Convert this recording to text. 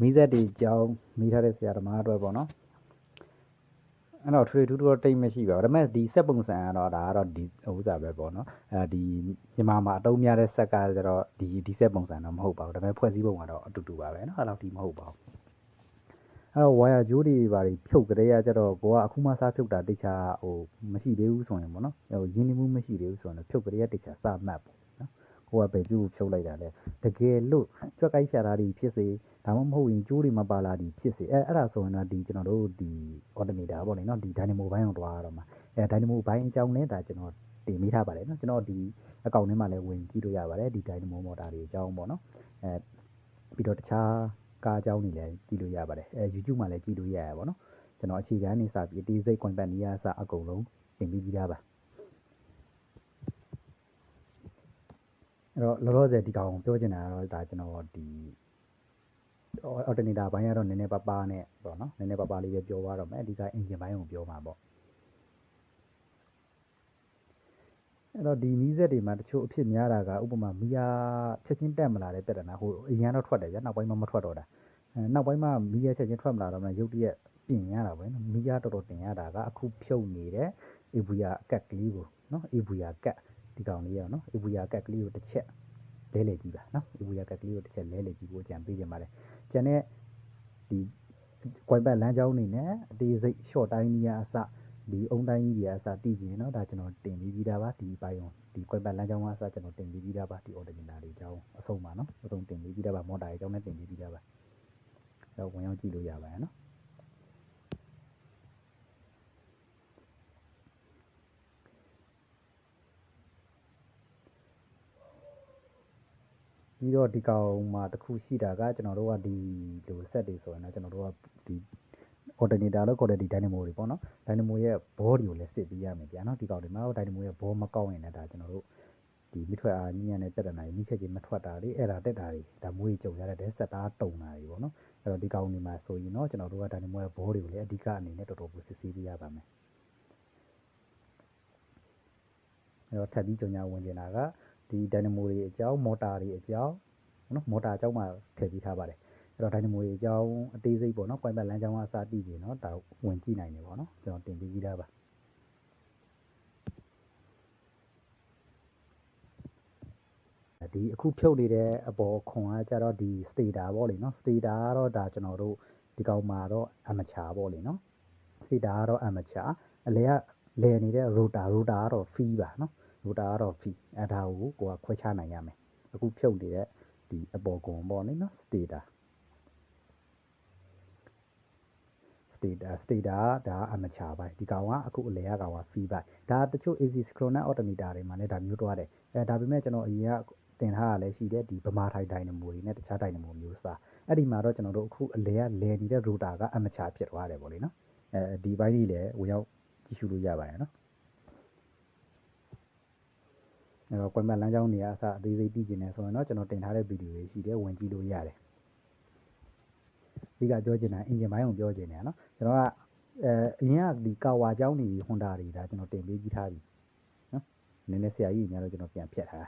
မိဆက်တွေကြောင်းမိထားတဲ့ဆရာသမားအတွက်ပေါ့နော်အဲ့တော့ထွေထူးတော့တိတ်မရှိပါဘူးဒါပေမဲ့ဒီစက်ပုံစံကတော့ဒါကတော့ဒီဥစ္စာပဲပေါ့နော်အဲဒီမြန်မာမှာအတုံးများတဲ့ဆက်ကကျတော့ဒီဒီစက်ပုံစံတော့မဟုတ်ပါဘူးဒါပေမဲ့ဖွဲ့စည်းပုံကတော့အတူတူပါပဲနော်အဲ့လောက်ဒီမဟုတ်ပါဘူးအဲ့တော့ဝါယာကြိုးတွေဘာတွေဖြုတ်ကြတဲ့ကကျတော့ကိုကအခုမှစားဖြုတ်တာတိတ်ချာဟိုမရှိသေးဘူးဆိုရင်ပေါ့နော်ဟိုရင်းနှီးမှုမရှိသေးဘူးဆိုရင်ဖြုတ်ကြတဲ့ကတိတ်ချာစမှတ်ပေါ့နော် ကိုကပဲကျူးဖြုတ်လိုက်တာလေတကယ်လို့ကြွက်ကိုက်ရှာတာတွေဖြစ်စေဒါမှမဟုတ်ရင်ကြိုးတွေမပါလာတွေဖြစ်စေအဲအဲ့ဒါဆိုရင်တော့ဒီကျွန်တော်တို့ဒီ alternator ပေါ့လေနော်ဒီ dynamo ဘိုင်းကိုတွားရတော့မှာအဲ dynamo ဘိုင်းအကြောင်းနဲ့ဒါကျွန်တော်တင်မိထားပါတယ်နော်ကျွန်တော်ဒီအကောင့်ထဲမှာလည်းဝင်ကြည့်လို့ရပါတယ်ဒီ dynamo motor တွေအကြောင်းပေါ့နော်အဲပြီးတော့တခြားကားအကြောင်းတွေလည်းကြည့်လို့ရပါတယ်အဲ YouTube မှာလည်းကြည့်လို့ရရပါတော့နော်ကျွန်တော်အခြေခံနေစပြီးအသေးစိတ် content နေရာစအကုန်လုံးတင်ပြီးပြီးသားပါ အဲ့တော့လောလောဆယ်ဒီကောင်ပြောချင်တာကတော့ဒါကျွန်တော်ဒီ alternator ဘိုင်းကတော့နည်းနည်းပါးပါးနဲ့ပေါ့နော်နည်းနည်းပါးပါးလေးပဲပြောသွားတော့မယ်အဓိက engine ဘိုင်းကိုပြောမှာပေါ့အဲ့တော့ဒီမီးစက်တွေမှာတချို့အဖြစ်များတာကဥပမာမီးအားချက်ချင်းတက်မလာတဲ့ပြဿနာဟိုအရင်ကတော့ထွက်တယ်ဗျနောက်ပိုင်းမှမထွက်တော့တာအဲနောက်ပိုင်းမှမီးအားချက်ချင်းထွက်မလာတော့မှရုပ်တရက်ပြင်ရတာပဲနော်မီးအားတော်တော်တင်ရတာကအခုဖြုတ်နေတဲ့ AVR အကက်ကလေးကိုနော် AVR ကက် ဒီကောင်လေးရအောင်နော်အဘူယာကက်ကလေးကိုတစ်ချက်လဲလေကြည့်ပါနော်အဘူယာကက်ကလေးကိုတစ်ချက်လဲလေကြည့်ဖို့ကြံပေးကြပါတယ်ကျန်တဲ့ဒီကွိုင်ပတ်လမ်းကြောင်းနေနဲ့အသေးစိတ် short တိုင်းကြီးအစဒီအုံတိုင်းကြီးအစတည်ကြည့်ရင်နော်ဒါကျွန်တော်တင်ပြီးပြီးတာပါဒီဘိုင်ယွန်ဒီကွိုင်ပတ်လမ်းကြောင်းကအစကျွန်တော်တင်ပြီးပြီးတာပါဒီ ordinator တွေအကြောင်းအဆုံးပါနော်အဆုံးတင်ပြီးပြီးတာပါမော်တာတွေအကြောင်းနဲ့တင်ပြီးပြီးတာပါအဲတော့ဝင်ရောက်ကြည့်လို့ရပါတယ်နော် ပြီးတော့ဒီကောင်မှာတစ်ခုရှိတာကကျွန်တော်တို့ကဒီလို set တွေဆိုရင်တော့ကျွန်တော်တို့ကဒီ alternator လို့ခေါ်တဲ့ဒီ dynamo တွေပေါ့နော် dynamo ရဲ့ ball တွေကိုလည်းစစ်ပေးရမယ်ဗျာနော်ဒီကောင်တွေမှာတော့ dynamo ရဲ့ ball မကောင်းရင်လည်းဒါကျွန်တော်တို့ဒီမိထွက်အားညဉ့်တဲ့ပြဿနာတွေမိချက်ချင်းမထွက်တာတွေအဲ့ဒါတက်တာတွေဒါမွေးကြုံရတဲ့စက်သားတုံတာတွေပေါ့နော်အဲ့တော့ဒီကောင်တွေမှာဆိုရင်တော့ကျွန်တော်တို့က dynamo ရဲ့ ball တွေကိုလည်းအဓိကအနေနဲ့တော်တော်ကိုစစ်ဆေးပေးရပါမယ်အဲ့တော့ထပ်ပြီးကြောင်ညာဝင်နေတာက ဒီ dynamo တွေအကြောင်း motor တွေအကြောင်းနော် motor အကြောင်းမှာထည့်ပြီးထားပါတယ်အဲ့တော့ dynamo တွေအကြောင်းအသေးစိတ်ပေါ့နော် point ပတ်လမ်းကြောင်းအစတည်ပြီနော်ဒါဝင်ကြည့်နိုင်တယ်ပေါ့နော်ကျွန်တော်တင်ပေးပြီးသားပါဒီအခုဖြုတ်နေတဲ့အပေါ်ခွန်ကကြတော့ဒီ stator ပေါ့လေနော် stator ကတော့ဒါကျွန်တော်တို့ဒီကောင်မှာတော့ amateur ပေါ့လေနော် stator ကတော့ amateur အလဲကလဲနေတဲ့ rotor rotor ကတော့ free ပါနော် rotor ကတော့ free အဲဒါကိုကိုကခွဲခြားနိုင်ရမယ်အခုဖြုတ်နေတဲ့ဒီအပေါ်ကွန်ပေါ့လေနော် stator stator stator ဒါအမချပိုင်းဒီကောင်ကအခုအလဲရကောင်က free ပိုင်းဒါတချို့ AC synchronous alternator တွေမှာလည်းဒါမျိုးတွားတယ်အဲဒါပေမဲ့ကျွန်တော်အရင်ကတင်ထားရလဲရှိတယ်ဒီဗမာထိုင် dynamo တွေနဲ့တခြား dynamo မျိုးစားအဲ့ဒီမှာတော့ကျွန်တော်တို့အခုအလဲကလဲနေတဲ့ rotor ကအမချဖြစ်သွားတယ်ပေါ့လေနော်အဲဒီဘိုင်းကြီးလည်းဝင်ရောက်ကြည့်ရှုလို့ရပါတယ်နော် အဲတော့ coin မလမ်းကြောင်းတွေကအစအသေးစိတ်သိကျင်နေဆိုရင်တော့ကျွန်တော်တင်ထားတဲ့ဗီဒီယိုတွေရှိတယ်ဝင်ကြည့်လို့ရတယ်ဒီကပြောချင်တာ engine ဘိုင်းကိုပြောချင်တယ်နော်ကျွန်တော်ကအဲအရင်ကဒီကာဝါကြောင်းတွေ Honda တွေဒါကျွန်တော်တင်ပေးကြည့်ထားပြီနော်နည်းနည်းဆရာကြီးညာတော့ကျွန်တော်ပြန်ဖြတ်ထား